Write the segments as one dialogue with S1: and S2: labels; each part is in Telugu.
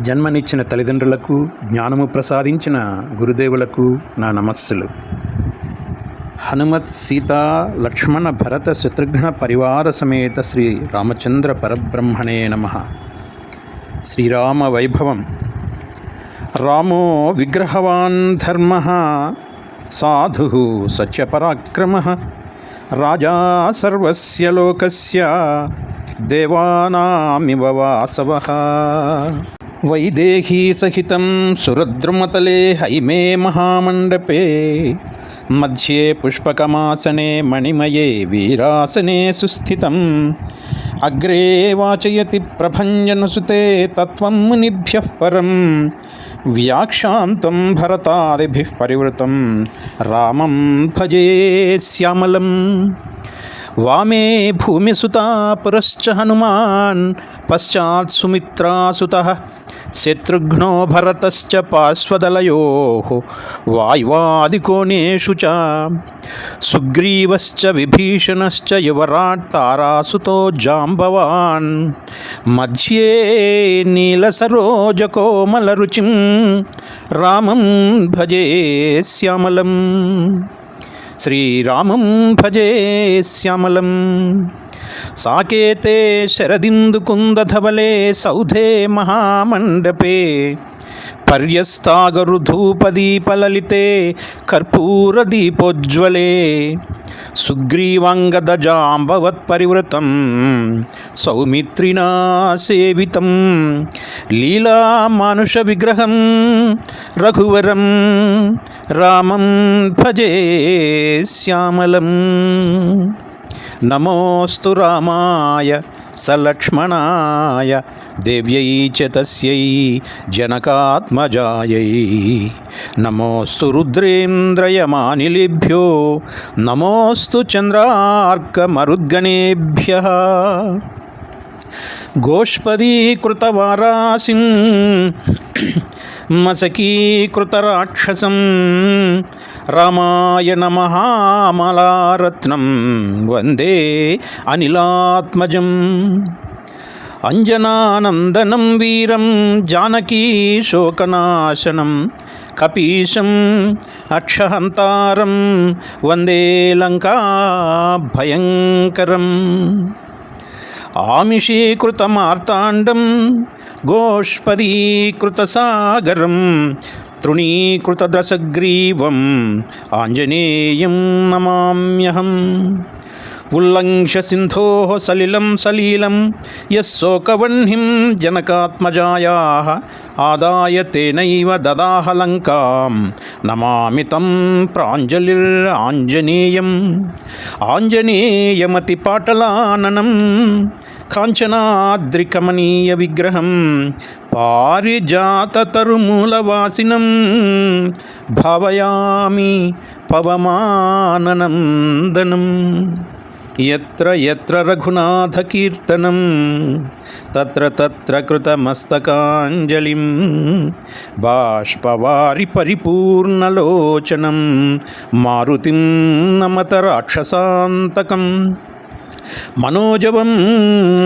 S1: జన్మనిచ్చిన తల్లిదండ్రులకు జ్ఞానము ప్రసాదించిన గురుదేవులకు నా నమస్సులు. హనుమత్ సీత లక్ష్మణ భరత శత్రుఘ్న పరివార సమేత శ్రీ రామచంద్ర పరబ్రహ్మణే నమ. శ్రీరామ వైభవం. రామో విగ్రహవాన్ ధర్మ. సాధు సత్యపరాక్రమ రాజా సర్వస్య లోకస్య. దేవానామివ వాసవ. वैदेही सहित सुरद्रुमतले हईमे महामंडपे मध्ये पुष्पकमासने मणिमये वीरासने सुस्थितम् अग्रे वाचयति प्रभञ्जनुसुते तत्त्वं मुनिभ्यः परं। व्याक्षान्तं भरतादिभिः परिवृतं। रामं भजे श्यामलम्। वामे भूमिसुता पुरश्च हनुमान्। पश्चात् सुमित्रासुतः శత్రుఘ్నో భరతశ్చ పార్శ్వదలయోः వాయువాదికోణేషు చ. సుగ్రీవశ్చ విభీషణశ్చ యువరాట్ తారాసుతో జాంబవాన్. మధ్యే నీలసరోజకోమలరుచిం రామం భజే శ్యామలం. శ్రీరామం భజే శ్యామలం. సాకేతే శరదిందుకుందధవలే సౌధే మహామండపే. పర్యస్తాగరుధూపదీపలలితే కర్పూరదీపోజ్వలే. సుగ్రీవాంగదజాంబవత్పరివృతం సౌమిత్రినా సేవితం లీలామానుషవిగ్రహం రఘువరం రామం భజే శ్యామలం. నమోస్తు రామాయ సలక్ష్మణాయ దేవ్యై చ తస్యై జనకాత్మజాయై. నమోస్తు రుద్రేంద్రయమానిలిభ్యో నమోస్తు చంద్రార్కమరుద్గణేభ్య. గోష్పదీకృతవారాసిం మసకీకృతరాక్షసం రామాయణ మహామలారత్నం వందే అనిలాత్మజం. అంజనానందనం వీరం జానకీ శోకనాశనం కపీశం అక్షహంతారం వందే లంకా భయంకరం. ఆమిషీకృతమార్తాండం గోష్పదీకృతసాగరం తృణీకృతద్రసగ్రీవం ఆంజనేయం నమామ్యహం ఉల్లంఘ్య సింధో సలిలం సలీలం యశోకవహ్నిం జనకాత్మజాయా ఆదాయ తేనైవ దదాహలంకాం నమామి తం ప్రాంజలిరాంజనేయం ఆంజనేయమతి పాటలాననం కాంచనాద్రికమనీయ విగ్రహం పారిజాతతరుమూలవాసినం భావయామి పవమాననందనం ఎత్ర ఎత్ర రఘునాథకీర్తనం తత్ర తత్ర కృతమస్తకాంజలిం బాష్పవారి పరిపూర్ణలోచనం మారుతిం నమత రాక్షసాంతకం. మనోజవం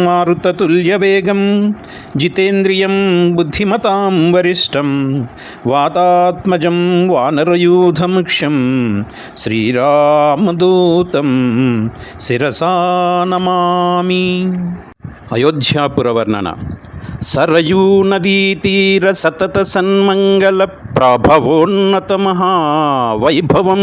S1: మారుతతుల్యవేగం జితేంద్రియం బుద్ధిమతాం వరిష్టం వాతాత్మజం వానరయూధముఖ్యం శ్రీరామదూతం శిరసా నమామి. అయోధ్యాపుర వర్ణన సరయూ నదీతీర సతత సన్మంగళ ప్రాభవోన్నత మహావైభవం.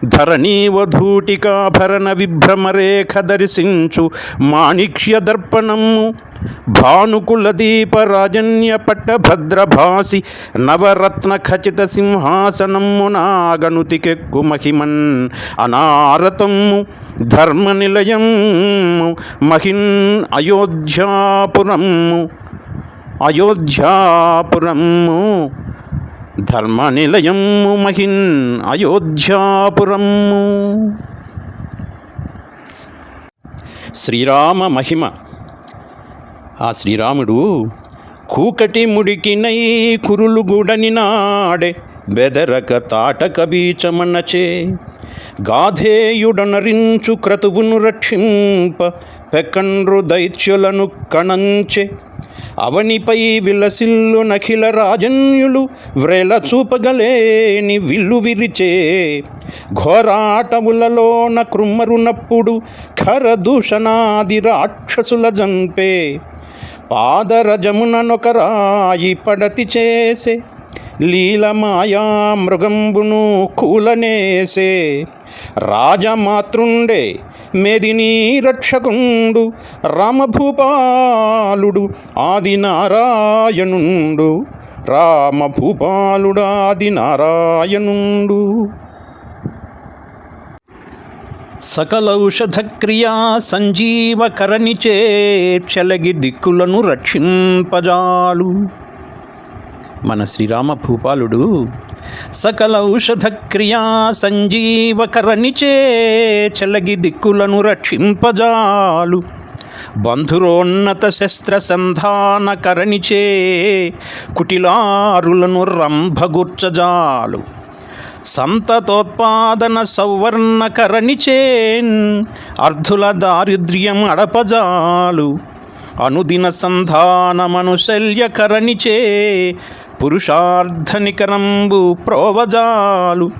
S1: ప్రాకార గోపుర ధరణీవధూటికాభరణ విభ్రమరేఖ దర్శించు మాణిక్య దర్పణము భానుకుల దీపరాజన్య పట్టభద్రభాసి నవరత్న ఖచిత సింహాసనము నాగనుతికెక్కు మహిమన్ అనారతము ధర్మ నిలయము మహిన్ అయోధ్యాపురము అయోధ్యాపురము ధర్మ నిలయము మహిన్ అయోధ్యాపురము శ్రీరామ మహిమ. ఆ శ్రీరాముడు కూకటి ముడికినై కురులు గుడని నాడే బెదరక తాటక బీచమన్నచే. గాధేయుడనరించు క్రతువును రక్షింప పెకండ్రు దైత్యులను కణంచె అవనిపై విలసిల్లు నఖిల రాజన్యులు వ్రేల చూపగలేని విల్లు విరిచే ఘోరాటములలోన కృమ్మరునప్పుడు ఖర దూషణాది రాక్షసుల జంపే పాదరజముననొక రాయి పడతి చేసే లీలమాయా మృగంబును కూలనేసే రాజమాతృండే మెదినీ రక్షకుండు రామభూపాలుడు ఆదినారాయణుండు రామభూపాలుడు ఆది నారాయణుండు సకలౌషధక్రియా సంజీవకరణిచే చలగి దిక్కులను రక్షింపజాలు. మన శ్రీరామ భూపాలుడు సకల ఔషధ క్రియా సంజీవకరణిచే చెలగి దిక్కులను రక్షింపజాలు. బంధురోన్నత శస్త్ర సంధాన కుటిలారులను రంభగుర్చజాలు. సంతతోత్పాదన సౌవర్ణకరణిచేన్ అర్ధుల దారిద్ర్యం అడపజాలు. అనుదిన సంధానమనుశల్యకరణిచే పురుషార్థనికరంబు ప్రోవజాలు.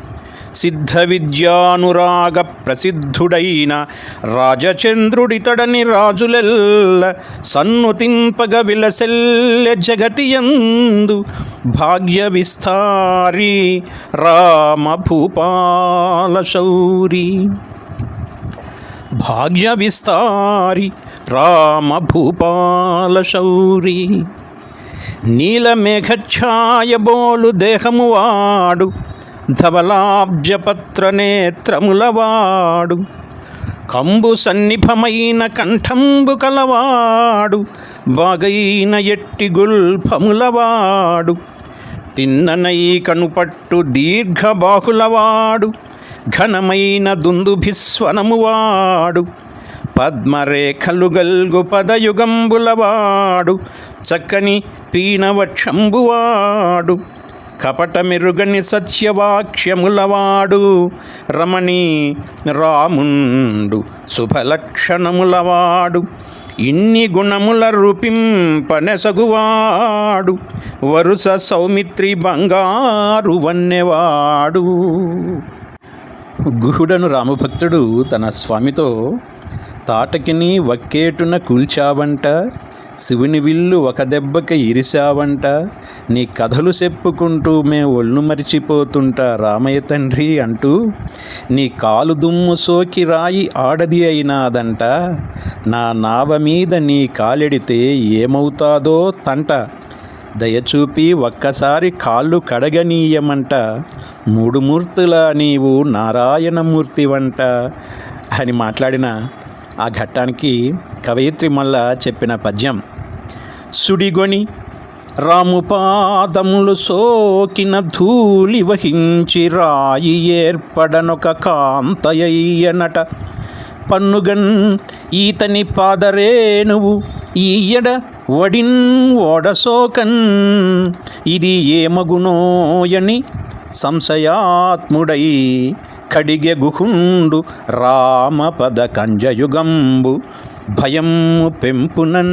S1: సిద్ధ విద్యానురాగ ప్రసిద్ధుడైన రాజచంద్రుడితడని రాజులెల్ల సన్నుతింపగ విలసెల్లె జగతియందు భాగ్య విస్తారి రామ భూపాల శౌరి. భాగ్య విస్తారి రామ భూపాల శౌరి. నీలమేఘఛాయ బోలు వాడు ధవలాబ్జపత్ర నేత్రములవాడు కంబు సన్నిభమైన కంఠంబు కలవాడు బాగైన ఎట్టి గుల్ఫములవాడు తిన్ననై కనుపట్టు దీర్ఘబాహులవాడు ఘనమైన దుందుభిస్వనమువాడు పద్మరేఖలు గల్గు పదయుగంబులవాడు చక్కని పీనవక్షంబువాడు కపటమిరుగని సత్యవాక్ష్యములవాడు సత్యవాక్యములవాడు రమణి రాముండు శుభలక్షణములవాడు ఇన్ని గుణముల రూపింపనెసగువాడు వరుస సౌమిత్రి బంగారు వన్నెవాడు. గుహుడను రామభక్తుడు తన స్వామితో తాటకిని వక్కేటున కూల్చావంట శివుని విల్లు ఒక దెబ్బకి ఇరిశావంట. నీ కథలు చెప్పుకుంటూ మే ఒళ్ళు మరిచిపోతుంటా రామయ్య తండ్రి అంటూ. నీ కాలు దుమ్ము సోకి రాయి ఆడది అయినాదంట. నా నావ మీద నీ కాలెడితే ఏమవుతాదో తంట. దయచూపి ఒక్కసారి కాళ్ళు కడగనీయమంట. మూడు మూర్తుల నీవు నారాయణమూర్తి వంట అని మాట్లాడిన ఆ ఘట్టానికి కవయిత్రి మల్ల చెప్పిన పద్యం సుడిగొని రాము పాదములు సోకిన ధూళి వహించి రాయి ఏర్పడనొక కాంతయ్యనట. పన్నుగన్ ఈతని పాదరేణువు ఈయడ వడిన్ ఓడసోకన్ ఇది ఏమగునోయని సంశయాత్ముడై కడిగె గుహుండు రామపద కంజయుగంబు. భయము పెంపునన్.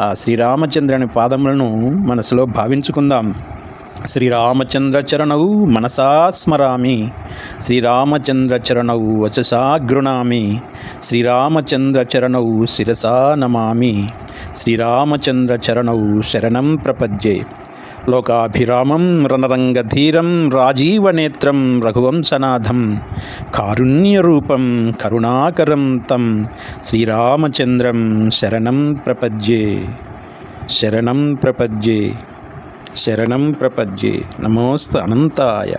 S1: ఆ శ్రీరామచంద్రుని పాదములను మనసులో భావించుకుందాం. శ్రీరామచంద్ర చరణౌ మనసా స్మరామి శ్రీరామచంద్ర చరణౌ వచసా గృణామి శ్రీరామచంద్ర చరణౌ శిరసా నమామి శ్రీరామచంద్ర చరణౌ శరణం ప్రపద్యే. లోకాభిరామం రణరంగధీరం రాజీవనేత్రం రఘువంశనాథం కారుణ్యరూపం కరుణాకరం తం శ్రీరామచంద్రం శరణం ప్రపద్యే శరణం ప్రపద్యే శరణం ప్రపద్యే. నమోస్త అనంతాయ.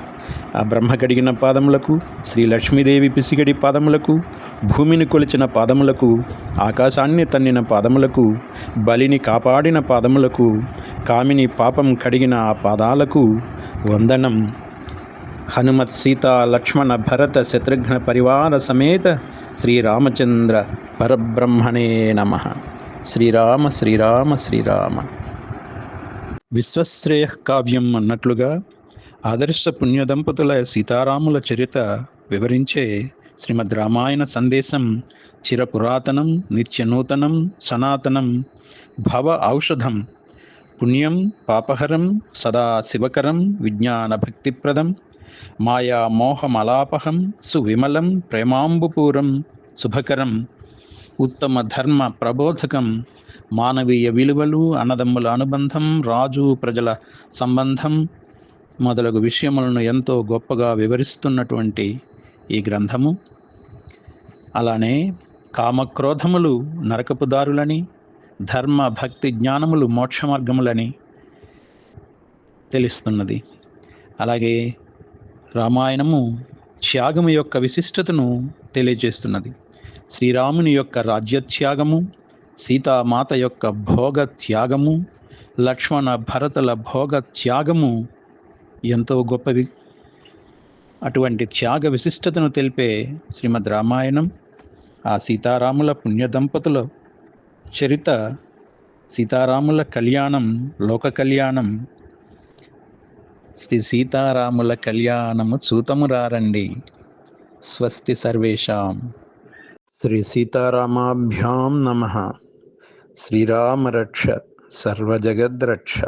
S1: ఆ బ్రహ్మ కడిగిన పాదములకు శ్రీ లక్ష్మీదేవి పిసిగడి పాదములకు భూమిని కొలిచిన పాదములకు ఆకాశాన్ని తన్నిన పాదములకు బలిని కాపాడిన పాదములకు కామిని పాపం కడిగిన ఆ పాదాలకు వందనం. హనుమత్ సీత లక్ష్మణ భరత శత్రుఘ్న పరివార సమేత శ్రీరామచంద్ర పరబ్రహ్మణే నమః. శ్రీరామ శ్రీరామ శ్రీరామ.
S2: విశ్వశ్రేయ కావ్యం అన్నట్లుగా ఆదర్శ పుణ్యదంపతుల సీతారాముల చరిత వివరించే శ్రీమద్ రామాయణ సందేశం చిరపురాతనం నిత్యనూతనం సనాతనం భవ ఔషధం పుణ్యం పాపహరం సదా శివకరం విజ్ఞాన భక్తిప్రదం మాయా మోహమలాపహం సువిమలం ప్రేమాంబుపూరం శుభకరం ఉత్తమ ధర్మ ప్రబోధకం మానవీయ విలువలు అన్నదమ్ముల అనుబంధం రాజు ప్రజల సంబంధం మొదలగు విషయములను ఎంతో గొప్పగా వివరిస్తున్నటువంటి ఈ గ్రంథము. అలానే కామక్రోధములు నరకపు దారులని ధర్మ భక్తి జ్ఞానములు మోక్ష మార్గములని తెలుస్తున్నది. అలాగే రామాయణము త్యాగము యొక్క విశిష్టతను తెలియజేస్తున్నది. శ్రీరాముని యొక్క రాజ్యత్యాగము సీతామాత యొక్క భోగ త్యాగము లక్ష్మణ భరతుల భోగ త్యాగము ఎంతో గొప్పవి అటువంటి త్యాగ విశిష్టతను తెలిపే శ్రీమద్ రామాయణం ఆ సీతారాముల పుణ్య దంపతుల చరిత సీతారాముల కళ్యాణం లోక కళ్యాణం. శ్రీ సీతారాముల కళ్యాణము చూతము రారండి స్వస్తి సర్వేషాం. శ్రీ సీతారామాభ్యాం నమ. శ్రీరామరక్ష సర్వజగద్రక్ష.